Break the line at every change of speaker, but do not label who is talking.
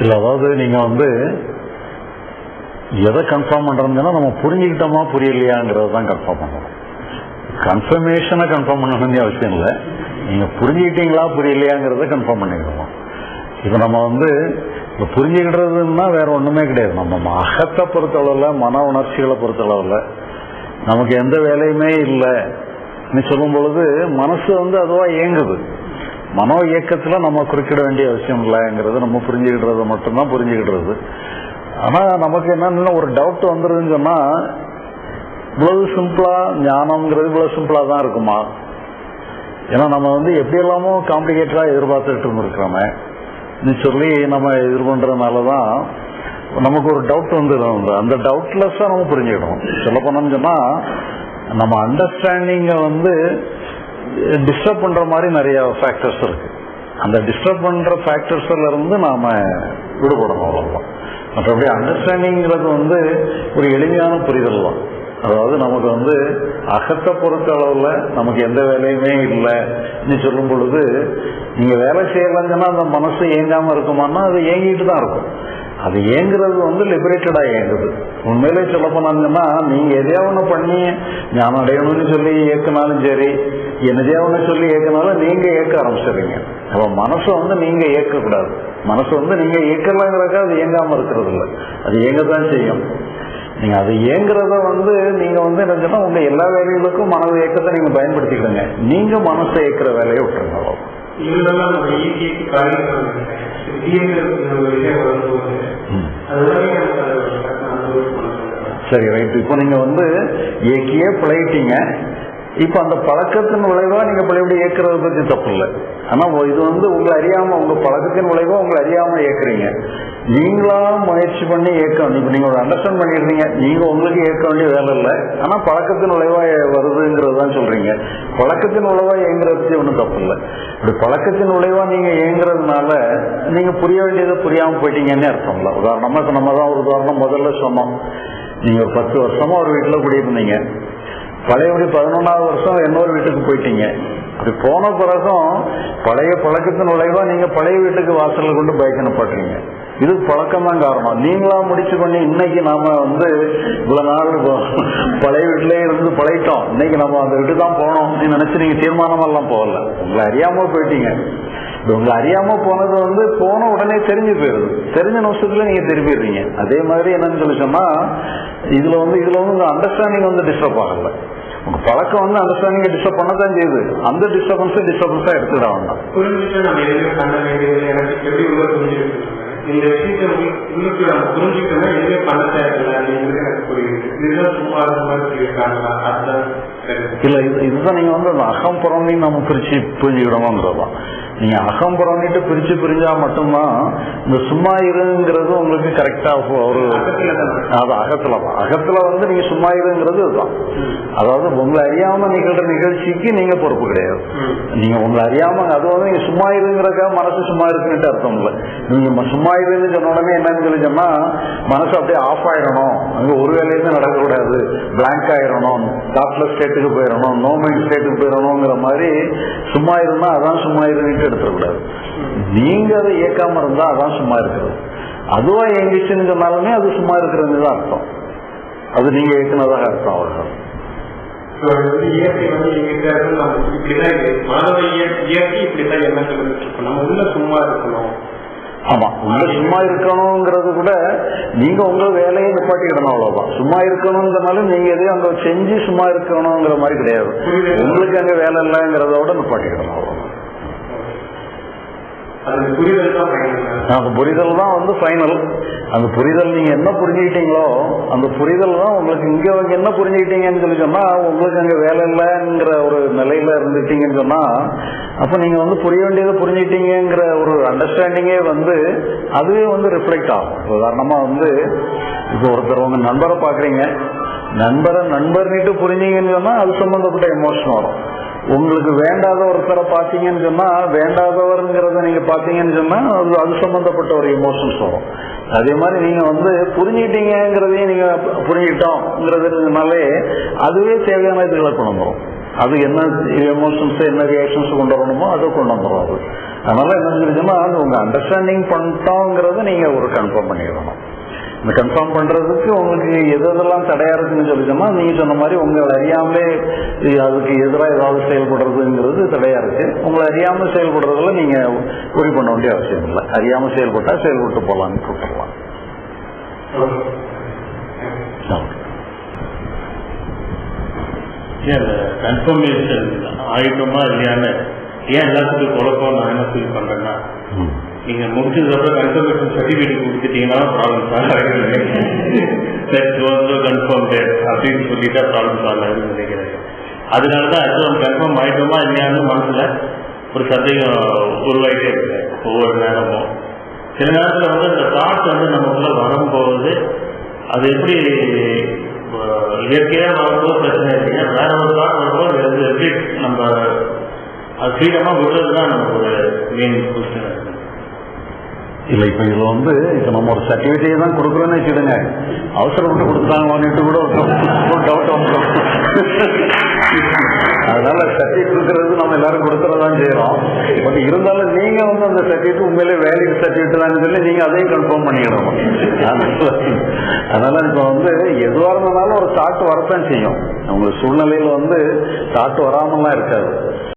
இல்லை அதாவது நீங்கள் வந்து எதை கன்ஃபார்ம் பண்ணுறதுன்னா நம்ம புரிஞ்சுக்கிட்டோமா புரியலையாங்கிறது தான் கன்ஃபார்ம் பண்ணணும் கன்ஃபர்மேஷனை கன்ஃபார்ம் பண்ணணும்னு அவசியம் இல்லை. நீங்கள் புரிஞ்சுக்கிட்டீங்களா புரியலையாங்கிறத கன்ஃபார்ம் பண்ணிக்கணும் இப்போ நம்ம வந்து இப்போ புரிஞ்சுக்கிட்டதுன்னா வேற ஒன்றுமே கிடையாது. நம்ம அகத்தை பொறுத்தளவில் மன உணர்ச்சிகளை பொறுத்தளவில் நமக்கு எந்த வேலையுமே இல்லை. சொல்லும் பொழுது மனசு வந்து அதுவாக இயங்குது. மனோ இயக்கத்தில் நம்ம குறுக்கிட வேண்டிய அவசியம் இல்லைங்கிறது நம்ம புரிஞ்சுக்கிடுறது மட்டும்தான் புரிஞ்சுக்கிடுறது. ஆனால் நமக்கு என்னென்ன ஒரு டவுட் வந்துருதுன்னு சொன்னால் இவ்வளவு சிம்பிளாக ஞானம்ங்கிறது இவ்வளவு சிம்பிளாக தான் இருக்குமா? ஏன்னா நம்ம வந்து எப்படி எல்லாமோ காம்ப்ளிகேட்டடாக எதிர்பார்த்துட்டு இருந்திருக்கிறோமே. நீ சொல்லி நம்ம எதிர்கொண்டதுனால தான் நமக்கு ஒரு டவுட் வந்து அந்த டவுட்லெஸ்ஸாக நம்ம புரிஞ்சுக்கணும். சொல்ல போனோம்னு சொன்னால் நம்ம அண்டர்ஸ்டாண்டிங்கை வந்து டிஸ்டர்ப் பண்ற மாதிரி நிறைய ஃபேக்டர்ஸ் இருக்கு. அந்த டிஸ்டர்ப் பண்ற ஃபேக்டர்ஸ்ல இருந்து நாம விடுபடணும் அவ்வளவுதான். மற்றபடி அண்டர்ஸ்டாண்டிங்கிறது வந்து ஒரு எளிமையான புரிதல் தான். அதாவது நமக்கு வந்து அகத்தை பொறுத்த அளவில் நமக்கு எந்த வேலையுமே இல்லை. சொல்லும் பொழுது நீங்கள் வேலை செய்யலைங்கன்னா அந்த மனசு ஏங்காமல் இருக்குமான்னா அது ஏங்கிட்டு தான் இருக்கும். அது ஏங்குறது வந்து லிபரேட்டடாக இயங்குது உண்மையிலே சொல்ல போனாங்கன்னா நீங்கள் எதையா ஒன்று பண்ணி ஞானம் அடையணும்னு சொல்லி இயக்குனாலும் சரி என்னதையா ஒன்று சொல்லி ஏற்கினாலும் நீங்கள் இயக்க ஆரம்பிச்சிடுறீங்க. அப்போ மனசை வந்து நீங்கள் இயக்கக்கூடாது. மனசு வந்து நீங்கள் இயக்கலாங்கிறக்கா அது இயங்காமல் இருக்கிறது இல்லை அது இயங்கத்தான் செய்யும். நீங்க அது இயங்குறத வந்து நீங்க வந்து என்ன சொன்னா உங்க எல்லா வேலைகளுக்கும் மனது இயக்கத்தை நீங்க பயன்படுத்திக்கிடுங்க நீங்க மனசை இயக்கிற வேலையை விட்டுருங்க. சரி ரைட். இப்போ நீங்க வந்து இயக்கியே பழகிட்டீங்க இப்போ அந்த பழக்கத்தின் விளைவா நீங்க பழையபடி இயக்குறத பத்தி தப்பு இல்லை ஆனா இது வந்து உங்களை அறியாம உங்க பழக்கத்தின் விளைவா உங்களை அறியாம இயக்குறீங்க. நீங்களா முயற்சி பண்ணி இயக்கம். இப்ப நீங்க ஒரு அண்டர்ஸ்டாண்ட் பண்ணிடுறீங்க. நீங்க உங்களுக்கு இயக்க வேண்டிய வேலை இல்லை. ஆனா பழக்கத்தின் விளைவா வருதுங்கிறது தான் சொல்றீங்க. பழக்கத்தின் விளைவா இயங்குறத பத்தி ஒன்றும் தப்பு இல்லை இப்படி பழக்கத்தின் விளைவா நீங்க இயங்குறதுனால நீங்க புரிய வேண்டியதை புரியாம போயிட்டீங்கன்னு அர்த்தம் இல்லை. உதாரணமா இப்ப நம்ம தான் ஒரு உதாரணம் முதல்ல சொன்னோம். நீங்க ஒரு பத்து வருஷமா ஒரு வீட்டுல குடியிருந்தீங்க. பழையபடி பதினொன்றாவது வருஷம் இன்னொரு வீட்டுக்கு போயிட்டீங்க. அப்படி போன பிறகும் பழைய பழக்கத்தின் விளைவா நீங்க பழைய வீட்டுக்கு வாசலில் கொண்டு பைக் அனுப்பாட்டுறீங்க இது பழக்கம்தான் காரணம். நீங்களா முடிச்சு பண்ணி இன்னைக்கு நாம வந்து இவ்வளவு நாள் பழைய வீட்டிலே இருந்து பழகிட்டோம் இன்னைக்கு நம்ம அந்த வீட்டுக்கு தான் போனோம் அப்படின்னு நினைச்சு நீங்க தீர்மானம் எல்லாம் போகல. உங்களை அறியாம போயிட்டீங்க. உங்களை அறியாம போனது வந்து போன உடனே தெரிஞ்சு போயிருது. தெரிஞ்ச நிமிஷத்துல நீங்க திரும்பிடுறீங்க. அதே மாதிரி என்னன்னு சொல்லி சொன்னா இதுல வந்து இதுல வந்து உங்க அண்டர்ஸ்டாண்டிங் வந்து டிஸ்டர்ப் ஆகல. உங்க பழக்கம் வந்து அண்டர்ஸ்டாண்டிங் டிஸ்டர்ப் பண்ணதான் செய்யுது. அந்த டிஸ்டர்பன்ஸை டிஸ்டர்பன்ஸா எடுத்துட வேண்டாம்
புரிஞ்சுட்டு நம்ம எதுவுமே பண்ண வேண்டியது? எனக்கு எப்படி உள்ள புரிஞ்சுக்கிட்டு இந்த விஷயத்தை உள்ளுக்கு நம்ம புரிஞ்சுக்கணும் எதுவுமே பண்ண தேவையில்லை எனக்கு புரியுது. இதுதான் சும்மா இருந்த மாதிரி சொல்லியிருக்காங்களா அதுதான்
இல்ல இது இதுதான் நீங்க வந்து அந்த அகம் புறம்னு நம்ம பிரிச்சு புரிஞ்சுக்கிடணும்ன்றதான் நீங்க அகம் புறம்னிட்டு பிரிச்சு பிரிஞ்சா மட்டும்தான் இந்த சும்மா இருங்கிறது உங்களுக்கு கரெக்டா ஒரு. அது அகத்துல தான் அகத்துல வந்து நீங்க சும்மா இருங்கிறது இதுதான். அதாவது உங்களை அறியாம நிகழ்ற நிகழ்ச்சிக்கு நீங்க பொறுப்பு கிடையாது. நீங்க உங்களை அறியாம அது வந்து நீங்க சும்மா இருங்கிறதுக்காக மனசு சும்மா இருக்குன்னுட்டு அர்த்தம் இல்லை. நீங்க சும்மா இருன்னு சொன்ன உடனே என்னன்னு சொல்லி சொன்னா மனசு அப்படியே ஆஃப் ஆயிடணும். அங்க ஒரு வேலையுமே நடக்கக்கூடாது. பிளாங்க் ஆயிடணும். தாட்லெஸ் ஸ்டேட்டுக்கு போயிடணும் நோ ஸ்டேட்டுக்கு போயிடணுங்கிற மாதிரி சும்மா இருந்தா அதான் சும்மா இருந்துட்டு எடுத்துடக்கூடாது. நீங்க அதை இயக்காம இருந்தா அதான் சும்மா இருக்கிறது. அதுவா இயங்கிச்சுன்னு அது சும்மா இருக்கிறது தான் அர்த்தம். அது நீங்க இயக்குனதாக அர்த்தம் அவர்கள்
இயற்கை வந்து இயற்கை வந்து இப்படிதான் மாணவ இயற்கை இப்படிதான் எண்ணங்கள் நம்ம உள்ள சும்மா இருக்கணும்.
ஆமா. உள்ள சும்மா இருக்கணுங்கிறது கூட நீங்க உங்க வேலையை நிப்பாட்டிக்கிடணும் அவ்வளவுதான். சும்மா இருக்கணுங்கிறனாலும் நீங்க எதையும் அங்க செஞ்சு சும்மா இருக்கணுங்கிற மாதிரி கிடையாது. உங்களுக்கு அங்க வேலை இல்லைங்கிறதோட நிப்பாட்டிக்கிடணும் அவ்வளவுதான்
அது புரிதல் தான் பயன்படுது
அந்த புரிதல் தான் வந்து ஃபைனல் அந்த புரிதல் நீங்க என்ன புரிஞ்சுக்கிட்டீங்களோ அந்த புரிதல் தான் உங்களுக்கு இங்க அவங்க என்ன புரிஞ்சுக்கிட்டீங்கன்னு சொல்லி சொன்னா உங்களுக்கு அங்க வேலை இல்லைங்கிற ஒரு நிலையில இருந்துட்டீங்கன்னு சொன்னா அப்ப நீங்க வந்து புரிய வேண்டியதை புரிஞ்சுக்கிட்டீங்கிற ஒரு அண்டர்ஸ்டாண்டிங்கே வந்து அதுவே வந்து ரிஃப்ளெக்ட் ஆகும். உதாரணமா வந்து இப்போ ஒருத்தர் உங்க நண்பரை பாக்குறீங்க நண்பரை நண்பர்னிட்டு புரிஞ்சீங்கன்னு சொன்னா அது சம்பந்தப்பட்ட எமோஷன் வரும். உங்களுக்கு வேண்டாத ஒருத்தரை பார்த்தீங்கன்னு சொன்னா வேண்டாதவருங்கிறத நீங்க பார்த்தீங்கன்னு சொன்னா அது அது சம்பந்தப்பட்ட ஒரு எமோஷன்ஸ் வரும். அதே மாதிரி நீங்க வந்து புரிஞ்சுக்கிட்டீங்கிறதையும் நீங்க புரிஞ்சுக்கிட்டோங்கிறதுனாலே அதுவே தேவையான இதுகளை கொண்டு வந்துடும் அது என்ன எமோஷன்ஸ் என்ன ரியாக்ஷன்ஸ் கொண்டு வரணுமோ அதை கொண்டு வந்துடும் அது. அதனால என்ன சொல்லிச்சுன்னா அது உங்க அண்டர்ஸ்டாண்டிங் பண்ணிட்டோங்கிறத நீங்க ஒரு கன்ஃபார்ம் பண்ணிடணும். இந்த கன்ஃபார்ம் பண்றதுக்கு உங்களுக்கு எது எதெல்லாம் தடையா இருக்குன்னு சொல்லிச்சோம்னா நீங்க சொன்ன மாதிரி உங்களை அறியாமலே அதுக்கு எதிராக ஏதாவது செயல்படுறதுங்கிறது தடையா இருக்கு. உங்களை அறியாம செயல்படுறதுல நீங்க உரி பண்ண வேண்டிய அவசியம் இல்லை. அறியாம செயல்பட்டா செயல்பட்டு
ஏன் அந்த கன்ஃபர்மேஷன் ஆயிட்டோமா இல்லையான்னு ஏன் எல்லாத்துக்கும் குழப்பம் நான் என்ன ஃபீல் பண்றேன்னா?
ம்.
நீங்க முடிச்சதுக்கப்புறம் கன்ஃபர்மேஷன் சர்டிஃபிகேட் கொடுத்துட்டீங்கன்னா ப்ராப்ளம் சால்வ் ஆகிடும் கன்ஃபார்ம் அப்படின்னு சொல்லிட்டா ப்ராப்ளம் சால்வ் ஆகிடும் நினைக்கிறேன். அதனால தான் ஆக்சுவலாக கன்ஃபார்ம் ஆயிட்டோமா இல்லையான்னு மனசுல ஒரு சந்தேகம் உருவாகிட்டே இருக்கு. ஒவ்வொரு நேரமும். சில நேரத்தில் வந்து அந்த தாட் வந்து நமக்குள்ள வரும்போது அது எப்படி இயற்கையாக வரும்போது பிரச்சனை இல்லைங்க வேற ஒரு தாட் வரும்போது எப்படி நம்ம அது ஃப்ரீடமா விடுறது தான் நமக்கு ஒரு மெயின் கொஸ்டின் இருக்கு
இல்ல இப்ப இது வந்து இப்ப நம்ம ஒரு சர்டிபிகேட் தான் கொடுக்குறோம்னு வச்சுடுங்க அவசரப்பட்டு கொடுத்தாங்களான்னுட்டு கூட ஒரு டவுட் வந்துடும். அதனால சர்டிஃபிகேட் கொடுக்கறது நம்ம எல்லாரும் கொடுத்துறதான் செய்யறோம். பட் இருந்தாலும் நீங்க வந்து அந்த சர்டிஃபிகேட் உண்மையிலே வேலிட் சர்டிஃபிகேட் தான் சொல்லி நீங்க அதையும் கன்ஃபார்ம் பண்ணிக்கணும். அதனால இப்போ இப்ப வந்து எதுவாக இருந்தாலும் ஒரு தாட்டு வரத்தான் செய்யும். உங்க சூழ்நிலையில வந்து தாட்டு வராமலாம் இருக்காது.